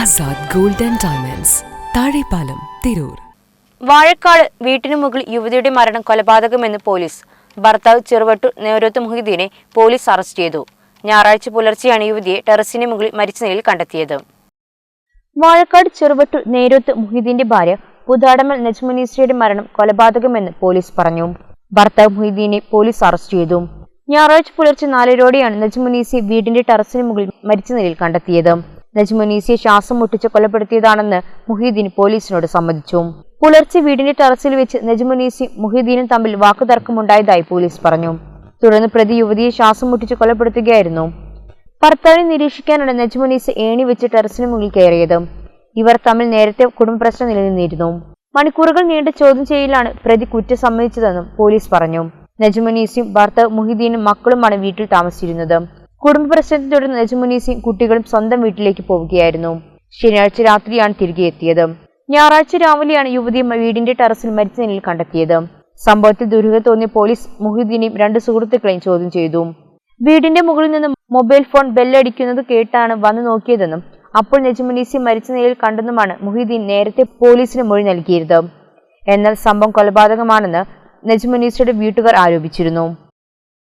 Azad gold and diamonds. Thazhepalam Tirur. Vazhakkad വീട്ടിനു മുകളിൽ യുവതിയുടെ മരണം കൊലപാതകമെന്ന് പോലീസ്. ഭർത്താവ് ചെറുവട്ടൂർ നേരോത്ത് മുഹിദ്ദീനെ പോലീസ് അറസ്റ്റ് ചെയ്തു. ഞായറാഴ്ച പുലർച്ചെയാണ് യുവതിയെ ടെറസിന് മുകളിൽ മരിച്ച നിലയിൽ കണ്ടെത്തിയത്. വാഴക്കാട് ചെറുവട്ടൂർ നേരത്ത് മുഹിദ്ദീന്റെ ഭാര്യ പുതാടമൽ നജ്മുനീസയുടെ മരണം കൊലപാതകമെന്ന് പോലീസ് പറഞ്ഞു. ഭർത്താവ് മുഹിദ്ദീനെ പോലീസ് അറസ്റ്റ് ചെയ്തു. ഞായറാഴ്ച പുലർച്ചെ നാലരോടെയാണ് നജ്മുനീസി വീടിന്റെ ടെറസിന് മുകളിൽ മരിച്ച നിലയിൽ കണ്ടെത്തിയത്. നജ്മുനീസിയെ ശ്വാസം മുട്ടിച്ച് കൊലപ്പെടുത്തിയതാണെന്ന് മുഹീദ്ദീൻ പോലീസിനോട് സമ്മതിച്ചു. പുലർച്ചെ വീടിന്റെ ടെറസിൽ വെച്ച് നജ്മുനീസി മുഹീദ്ദീനും തമ്മിൽ വാക്കുതർക്കമുണ്ടായതായി പോലീസ് പറഞ്ഞു. തുടർന്ന് പ്രതി യുവതിയെ ശ്വാസം മുട്ടിച്ച് കൊലപ്പെടുത്തുകയായിരുന്നു. ഭർത്താവിനെ നിരീക്ഷിക്കാനാണ് നജ്മുനീസ് ഏണി വെച്ച് ടെറസിന് മുകളിൽ കയറിയത്. ഇവർ തമ്മിൽ നേരത്തെ കുടുംബ പ്രശ്നം നിലനിന്നിരുന്നു. മണിക്കൂറുകൾ നീണ്ട ചോദ്യം ചെയ്യലാണ് പ്രതി കുറ്റം സമ്മതിച്ചതെന്നും പോലീസ് പറഞ്ഞു. നജ്മുനീസും ഭർത്താവ് മുഹിദ്ദീനും മക്കളുമാണ് വീട്ടിൽ താമസിച്ചിരുന്നത്. കുടുംബ പ്രശ്നത്തെ തുടർന്ന് നജ്മുനീസും കുട്ടികളും സ്വന്തം വീട്ടിലേക്ക് പോവുകയായിരുന്നു. ശനിയാഴ്ച രാത്രിയാണ് തിരികെ എത്തിയത്. ഞായറാഴ്ച രാവിലെയാണ് യുവതി വീടിന്റെ ടെറസിൽ മരിച്ച നിലയിൽ കണ്ടെത്തിയത്. സംഭവത്തിൽ ദുരൂഹത തോന്നിയ പോലീസ് മുഹിദ്ദീനെയും രണ്ട് സുഹൃത്തുക്കളെയും ചോദ്യം ചെയ്തു. വീടിന്റെ മുകളിൽ നിന്ന് മൊബൈൽ ഫോൺ ബെല്ലടിക്കുന്നത് കേട്ടാണ് വന്നു നോക്കിയതെന്നും അപ്പോൾ നജ്മുനീസി മരിച്ച നിലയിൽ കണ്ടെന്നുമാണ് മുഹിദ്ദീൻ നേരത്തെ പോലീസിന് മൊഴി നൽകിയിരുന്നത്. എന്നാൽ സംഭവം കൊലപാതകമാണെന്ന് നജ്മുനീസിയുടെ വീട്ടുകാർ ആരോപിച്ചിരുന്നു.